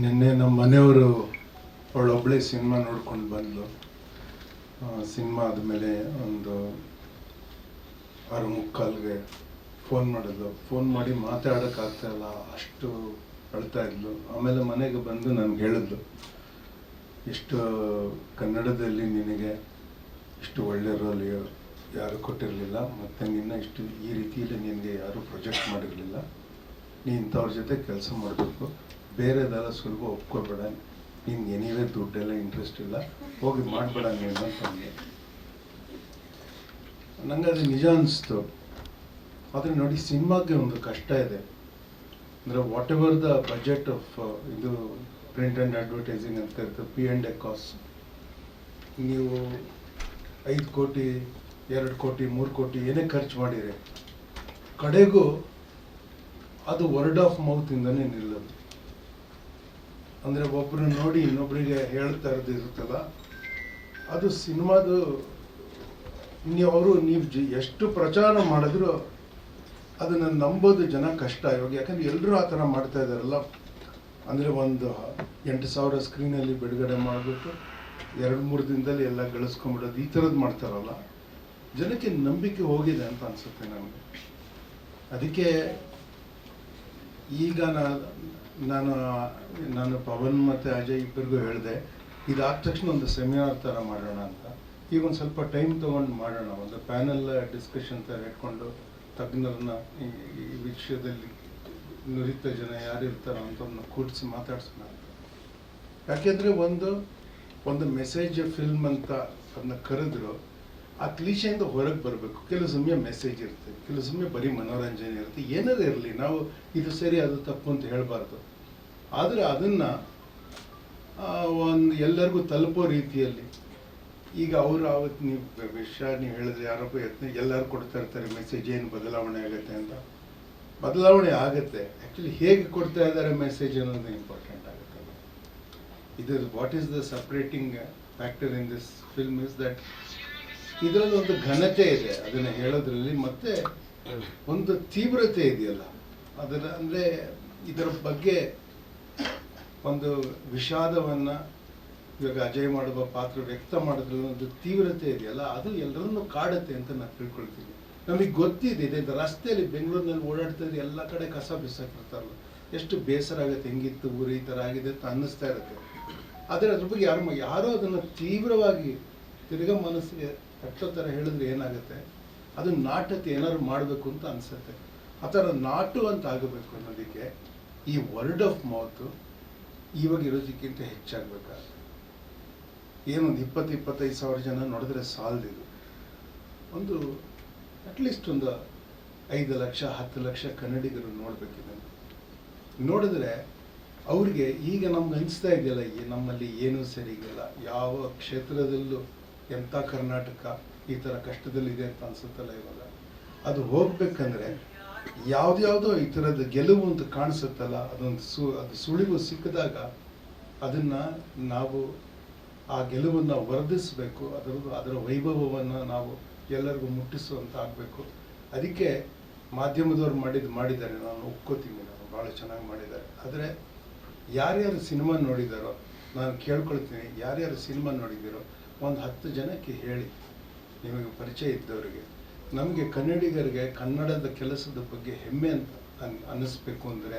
ನಿನ್ನೆ ನಮ್ಮ ಮನೆಯವರು ಅವಳೊಬ್ಬಳೇ ಸಿನಿಮಾ ನೋಡ್ಕೊಂಡು ಬಂದ್ಲು. ಸಿನಿಮಾ ಆದಮೇಲೆ ಒಂದು ಆರು ಮುಕ್ಕಾಲ್ಗೆ ಫೋನ್ ಮಾಡಿದ್ಲು. ಫೋನ್ ಮಾಡಿ ಮಾತಾಡೋಕ್ಕಾಗ್ತಾಯಿಲ್ಲ ಅಷ್ಟು ಅಳ್ತಾ ಇದ್ಲು. ಆಮೇಲೆ ಮನೆಗೆ ಬಂದು ನನಗೆ ಹೇಳಿದ್ಲು, ಇಷ್ಟು ಕನ್ನಡದಲ್ಲಿ ನಿನಗೆ ಇಷ್ಟು ಒಳ್ಳೆ ರೋಲ್ ಯಾರು ಕೊಟ್ಟಿರಲಿಲ್ಲ, ಮತ್ತು ನಿನ್ನ ಇಷ್ಟು ಈ ರೀತಿಯಲ್ಲಿ ನಿನಗೆ ಯಾರೂ ಪ್ರೊಜೆಕ್ಟ್ ಮಾಡಿರಲಿಲ್ಲ, ನೀ ಇಂಥವ್ರ ಜೊತೆ ಕೆಲಸ ಮಾಡಬೇಕು ಬೇರೆದೆಲ್ಲ ಸುಲಭ ಒಪ್ಕೊಬೇಡ. ನಿನ್ಗೆ ಏನಿವೆ ದುಡ್ಡೆಲ್ಲ ಇಂಟ್ರೆಸ್ಟ್ ಇಲ್ಲ. ಹೋಗಿ ಮಾಡಬೇಡ ನೀನು ಅಂತಂದೆ ನಂಗೆ ಅದು ನಿಜ ಅನಿಸ್ತು. ಆದರೆ ನೋಡಿ ಸಿನಿಮಾಗೆ ಒಂದು ಕಷ್ಟ ಇದೆ. ಅಂದರೆ whatever the budget of ಇದು ಪ್ರಿಂಟ್ ಆ್ಯಂಡ್ ಅಡ್ವರ್ಟೈಸಿಂಗ್ ಅಂತ ಇರ್ತದೆ ಪಿ ಆ್ಯಂಡ್ ಎ ಕಾಸ್ಟ್ ನೀವು ಐದು ಕೋಟಿ, ಎರಡು ಕೋಟಿ, ಮೂರು ಕೋಟಿ ಏನೇ ಖರ್ಚು ಮಾಡಿರಿ. ಕಡೆಗೂ ಅದು ವರ್ಡ್ ಆಫ್ ಮೌತಿಂದನೇ ನಿಲ್ಲೋದು. ಅಂದರೆ ಒಬ್ಬರು ನೋಡಿ ಇನ್ನೊಬ್ಬರಿಗೆ ಹೇಳ್ತಾ ಇರೋದು ಇರುತ್ತಲ್ಲ, ಅದು ಸಿನಿಮಾದು ಅವರು ನೀವು ಜಿ, ಎಷ್ಟು ಪ್ರಚಾರ ಮಾಡಿದ್ರು ಅದನ್ನು ನಂಬೋದು ಜನ ಕಷ್ಟ. ಇವಾಗ ಯಾಕಂದ್ರೆ ಎಲ್ಲರೂ ಆ ಥರ ಮಾಡ್ತಾ ಇದ್ದಾರಲ್ಲ. ಅಂದರೆ ಒಂದು ಎಂಟು ಸಾವಿರ ಸ್ಕ್ರೀನಲ್ಲಿ ಬಿಡುಗಡೆ ಮಾಡಿಬಿಟ್ಟು ಎರಡು ಮೂರು ದಿನದಲ್ಲಿ ಎಲ್ಲ ಗಳಿಸ್ಕೊಂಬಿಡೋದು ಈ ಥರದ್ದು ಮಾಡ್ತಾರಲ್ಲ. ಜನಕ್ಕೆ ನಂಬಿಕೆ ಹೋಗಿದೆ ಅಂತ ಅನಿಸುತ್ತೆ ನನಗೆ ಅದಕ್ಕೆ ಈಗ ನಾನು ನಾನು ಪವನ್ ಮತ್ತು ಅಜಯ್ ಇಬ್ಬರಿಗೂ ಹೇಳಿದೆ, ಇದಾದ ತಕ್ಷಣ ಒಂದು ಸೆಮಿನಾರ್ ಥರ ಮಾಡೋಣ ಅಂತ. ಈಗ ಒಂದು ಸ್ವಲ್ಪ ಟೈಮ್ ತೊಗೊಂಡು ಮಾಡೋಣ. ಒಂದು ಪ್ಯಾನಲ್ ಡಿಸ್ಕಷನ್ ಥರ ಇಟ್ಕೊಂಡು ತಜ್ಞರನ್ನ ಈ ವಿಷಯದಲ್ಲಿ ನುರಿತ ಜನ ಯಾರು ಇರ್ತಾರೋ ಅಂಥವ್ರನ್ನ ಕೂಡಿಸಿ ಮಾತಾಡ್ಸೋಣ ಅಂತ. ಯಾಕೆಂದರೆ ಒಂದು ಒಂದು ಮೆಸೇಜ್ ಫಿಲ್ಮ್ ಅಂತ ಅದನ್ನ ಕರೆದ್ರು ಆ ಕ್ಲೀಶೆಯಿಂದ ಹೊರಗೆ ಬರಬೇಕು. ಕೆಲವು ಸಮಯ ಮೆಸೇಜ್ ಇರುತ್ತೆ, ಕೆಲವು ಸಮಯ ಬರೀ ಮನೋರಂಜನೆ ಇರುತ್ತೆ. ಏನಾದ್ರು ಇರಲಿ, ನಾವು ಇದು ಸರಿ, ಅದು ತಪ್ಪು ಅಂತ ಹೇಳಬಾರ್ದು. ಆದರೆ ಅದನ್ನು ಒಂದು ಎಲ್ಲರಿಗೂ ತಲುಪೋ ರೀತಿಯಲ್ಲಿ. ಈಗ ಅವರು ಆವತ್ತು ನೀವು ವಿಷಯ ನೀವು ಹೇಳಿದ್ರೆ ಯಾರೊಬ್ಬ ಯತ್ನ ಎಲ್ಲರೂ ಕೊಡ್ತಾ ಇರ್ತಾರೆ ಮೆಸೇಜ್ ಏನು ಬದಲಾವಣೆ ಆಗುತ್ತೆ ಅಂತ. ಬದಲಾವಣೆ ಆಗುತ್ತೆ. ಆ್ಯಕ್ಚುಲಿ ಹೇಗೆ ಕೊಡ್ತಾ ಇದ್ದಾರೆ ಮೆಸೇಜ್ ಅನ್ನೋದು ಇಂಪಾರ್ಟೆಂಟ್ ಆಗುತ್ತೆ ಇದು what is the separating factor in this film is that ಇದರಲ್ಲಿ ಒಂದು ಘನತೆ ಇದೆ. ಅದನ್ನು ಹೇಳೋದ್ರಲ್ಲಿ ಮತ್ತೆ ಒಂದು ತೀವ್ರತೆ ಇದೆಯಲ್ಲ. ಅದರ ಅಂದರೆ ಇದರ ಬಗ್ಗೆ ಒಂದು ವಿಷಾದವನ್ನು ಇವಾಗ ಅಜಯ್ ಮಾಡುವ ಪಾತ್ರ ವ್ಯಕ್ತ ಮಾಡೋದ್ರಲ್ಲಿ ಒಂದು ತೀವ್ರತೆ ಇದೆಯಲ್ಲ, ಅದು ಎಲ್ಲರನ್ನೂ ಕಾಡುತ್ತೆ ಅಂತ ನಾನು ತಿಳ್ಕೊಳ್ತೀನಿ. ನಮಗೆ ಗೊತ್ತಿದೆ, ಇದೆ ರಸ್ತೆಯಲ್ಲಿ ಬೆಂಗಳೂರಿನಲ್ಲಿ ಓಡಾಡ್ತಾ ಇದ್ರೆ ಎಲ್ಲ ಕಡೆ ಕಸ ಬಿಸಾಕಿರ್ತಾರಲ್ಲ ಎಷ್ಟು ಬೇಸರ ಆಗುತ್ತೆ, ಹೆಂಗಿತ್ತು, ಊರು ಈ ಥರ ಆಗಿದೆ ಅಂತ ಅನ್ನಿಸ್ತಾ ಇರುತ್ತೆ. ಆದರೆ ಅದ್ರ ಬಗ್ಗೆ ಯಾರು ಯಾರೋ ಅದನ್ನು ತೀವ್ರವಾಗಿ ತಿರ್ಗಾ ಮನಸ್ಸಿಗೆ ಥರ ಹೇಳಿದ್ರೆ ಏನಾಗುತ್ತೆ? ಅದು ನಾಟತೆ ಏನಾದ್ರು ಮಾಡಬೇಕು ಅಂತ ಅನಿಸುತ್ತೆ. ಆ ಥರ ನಾಟು ಅಂತ ಆಗಬೇಕು ಅನ್ನೋದಕ್ಕೆ ಈ ವರ್ಡ್ ಆಫ್ ಮೌತ್ ಇವಾಗ ಇರೋದಕ್ಕಿಂತ ಹೆಚ್ಚಾಗಬೇಕಾಗುತ್ತೆ. ಏನೊಂದು ಇಪ್ಪತ್ತು, ಇಪ್ಪತ್ತೈದು ಸಾವಿರ ಜನ ನೋಡಿದ್ರೆ ಸಾಲದಿದು ಒಂದು ಅಟ್ಲೀಸ್ಟ್ ಒಂದು ಐದು ಲಕ್ಷ, ಹತ್ತು ಲಕ್ಷ ಕನ್ನಡಿಗರು ನೋಡಬೇಕಿದೆ. ನೋಡಿದ್ರೆ ಅವ್ರಿಗೆ ಈಗ ನಮ್ಗೆ ಅನಿಸ್ತಾ ಇದೆಯಲ್ಲ ನಮ್ಮಲ್ಲಿ ಏನೂ ಸರಿಗಿಲ್ಲ ಯಾವ ಕ್ಷೇತ್ರದಲ್ಲೂ ಎಂಥ ಕರ್ನಾಟಕ ಈ ಥರ ಕಷ್ಟದಲ್ಲಿದೆ ಅಂತ ಅನ್ಸುತ್ತಲ್ಲ ಇವಾಗ? ಅದು ಹೋಗ್ಬೇಕಂದ್ರೆ ಯಾವ್ದ್ಯಾವುದೋ ಈ ಥರದ ಗೆಲುವು ಅಂತ ಕಾಣಿಸುತ್ತಲ್ಲ, ಅದೊಂದು ಸು, ಅದು ಸುಳಿವು ಸಿಕ್ಕಿದಾಗ ಅದನ್ನು ನಾವು ಆ ಗೆಲುವನ್ನು ವರ್ಧಿಸಬೇಕು ಅದರ ಅದರ ವೈಭವವನ್ನು ನಾವು ಎಲ್ಲರಿಗೂ ಮುಟ್ಟಿಸುವಂತ ಆಗಬೇಕು. ಅದಕ್ಕೆ ಮಾಧ್ಯಮದವ್ರು ಮಾಡಿದ್ದು ಮಾಡಿದ್ದಾರೆ. ನಾನು ಒಪ್ಕೋತೀನಿ, ನಾನು ಭಾಳ ಚೆನ್ನಾಗಿ ಮಾಡಿದ್ದಾರೆ. ಆದರೆ ಯಾರ್ಯಾರು ಸಿನಿಮಾ ನೋಡಿದಾರೋ, ನಾನು ಕೇಳ್ಕೊಳ್ತೀನಿ, ಯಾರ್ಯಾರು ಸಿನಿಮಾ ನೋಡಿದ್ದೀರೋ ಒಂದು ಹತ್ತು ಜನಕ್ಕೆ ಹೇಳಿ. ನಿಮಗೆ ಪರಿಚಯ ಇದ್ದವರಿಗೆ. ನಮಗೆ ಕನ್ನಡಿಗರಿಗೆ ಕನ್ನಡದ ಕೆಲಸದ ಬಗ್ಗೆ ಹೆಮ್ಮೆ ಅಂತ ಅನ್, ಅನ್ನಿಸ್ಬೇಕು ಅಂದರೆ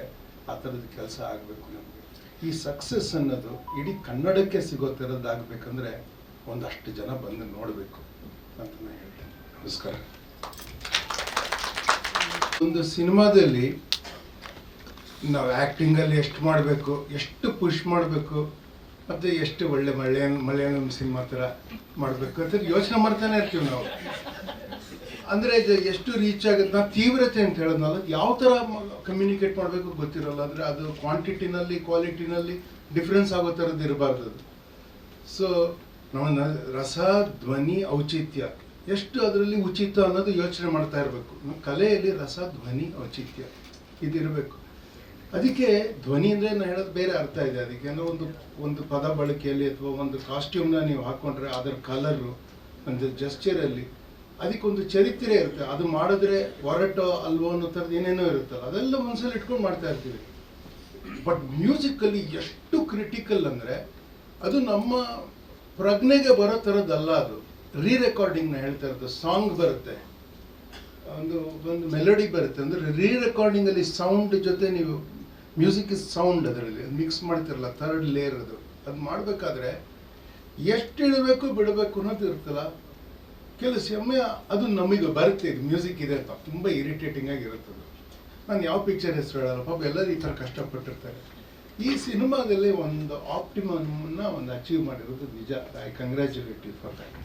ಆ ಥರದ ಕೆಲಸ ಆಗಬೇಕು ನಮಗೆ. ಈ ಸಕ್ಸಸ್ ಅನ್ನೋದು ಇಡೀ ಕನ್ನಡಕ್ಕೆ ಸಿಗೋ ಥರದ್ದಾಗಬೇಕಂದ್ರೆ ಒಂದಷ್ಟು ಜನ ಬಂದು ನೋಡಬೇಕು ಅಂತ ನಾನು ಹೇಳ್ತೇನೆ. ನಮಸ್ಕಾರ. ಒಂದು ಸಿನಿಮಾದಲ್ಲಿ ನಾವು ಆ್ಯಕ್ಟಿಂಗಲ್ಲಿ ಎಷ್ಟು ಮಾಡಬೇಕು, ಎಷ್ಟು ಪುಷ್ ಮಾಡಬೇಕು ಮತ್ತು ಎಷ್ಟು ಒಳ್ಳೆ ಮಲಯಾಳಂ ಮಲಯಾಳಂ ಸಿನಿಮಾ ಥರ ಮಾಡಬೇಕು ಅಂತ ಯೋಚನೆ ಮಾಡ್ತಾನೆ ಇರ್ತೀವಿ ನಾವು. ಅಂದರೆ ಎಷ್ಟು ರೀಚ್ ಆಗುತ್ತೆ, ನಾವು ತೀವ್ರತೆ ಅಂತ ಹೇಳೋದ್ನಲ್ಲ ಯಾವ ಥರ ಕಮ್ಯುನಿಕೇಟ್ ಮಾಡಬೇಕು ಗೊತ್ತಿರೋಲ್ಲ, ಅಂದರೆ ಅದು ಕ್ವಾಂಟಿಟಿನಲ್ಲಿ ಕ್ವಾಲಿಟಿನಲ್ಲಿ ಡಿಫ್ರೆನ್ಸ್ ಆಗೋ ಥರದ್ದು ಇರಬಾರ್ದು ಅದು. ಸೊ ನಾವು ರಸ, ಧ್ವನಿ, ಔಚಿತ್ಯ, ಎಷ್ಟು ಅದರಲ್ಲಿ ಉಚಿತ ಅನ್ನೋದು ಯೋಚನೆ ಮಾಡ್ತಾ ಇರಬೇಕು. ಕಲೆಯಲ್ಲಿ ರಸ, ಧ್ವನಿ, ಔಚಿತ್ಯ, ಇದಿರಬೇಕು. ಅದಕ್ಕೆ ಧ್ವನಿ ಅಂದರೆ ನಾನು ಹೇಳೋದು ಬೇರೆ ಅರ್ಥ ಇದೆ. ಅದಕ್ಕೆ ಅಂದರೆ ಒಂದು ಒಂದು ಪದ ಬಳಕೆಯಲ್ಲಿ ಅಥವಾ ಒಂದು ಕಾಸ್ಟ್ಯೂಮ್ನ ನೀವು ಹಾಕ್ಕೊಂಡ್ರೆ ಅದರ ಕಲರು ಒಂದು ಜಸ್ಚರಲ್ಲಿ ಅದಕ್ಕೊಂದು ಚರಿತ್ರೆ ಇರುತ್ತೆ. ಅದು ಮಾಡಿದ್ರೆ ಹೊರಟೋ ಅಲ್ವೋ ಅನ್ನೋ ಥರದ್ದು ಏನೇನೋ ಇರುತ್ತಲ್ಲ, ಅದೆಲ್ಲ ಮನಸ್ಸಲ್ಲಿ ಇಟ್ಕೊಂಡು ಮಾಡ್ತಾ ಇರ್ತೀವಿ. ಬಟ್ ಮ್ಯೂಸಿಕಲ್ಲಿ ಎಷ್ಟು ಕ್ರಿಟಿಕಲ್ ಅಂದರೆ ಅದು ನಮ್ಮ ಪ್ರಜ್ಞೆಗೆ ಬರೋ ಥರದ್ದಲ್ಲ ಅದು. ರೀ ರೆಕಾರ್ಡಿಂಗ್ನ ಹೇಳ್ತಾ ಇರೋದು ಸಾಂಗ್ ಬರುತ್ತೆ. ಒಂದು ಒಂದು ಮೆಲಡಿ ಬರುತ್ತೆ. ಅಂದರೆ ರೀ ರೆಕಾರ್ಡಿಂಗಲ್ಲಿ ಸೌಂಡ್ ಜೊತೆ ನೀವು ಮ್ಯೂಸಿಕ್ ಇಸ್ ಸೌಂಡ್ ಅದರಲ್ಲಿ ಮಿಕ್ಸ್ ಮಾಡ್ತಿರಲ್ಲ ಥರ್ಡ್ ಲೇಯರ್ ಅದು. ಅದು ಮಾಡಬೇಕಾದ್ರೆ ಎಷ್ಟು ಇಡಬೇಕು ಬಿಡಬೇಕು ಅನ್ನೋದು ಇರ್ತಲ್ಲ ಕೆಲವು ಸಮಯ ಅದು ನಮಗೆ ಬರುತ್ತೆ, ಇದು ಮ್ಯೂಸಿಕ್ ಇದೆ ಅಂತ. ತುಂಬ ಇರಿಟೇಟಿಂಗ್ ಆಗಿರುತ್ತದೆ ನಾನು ಯಾವ ಪಿಕ್ಚರ್ ಹೆಸರು ಹೇಳಲ್ಲ, ಪಾಪ ಎಲ್ಲರೂ ಈ ಥರ ಕಷ್ಟಪಟ್ಟಿರ್ತಾರೆ. ಈ ಸಿನಿಮಾದಲ್ಲಿ ಒಂದು ಆಪ್ಟಿಮಮ್ನ ಒಂದು ಅಚೀವ್ ಮಾಡಿರೋದು ನಿಜ. I congratulate you for that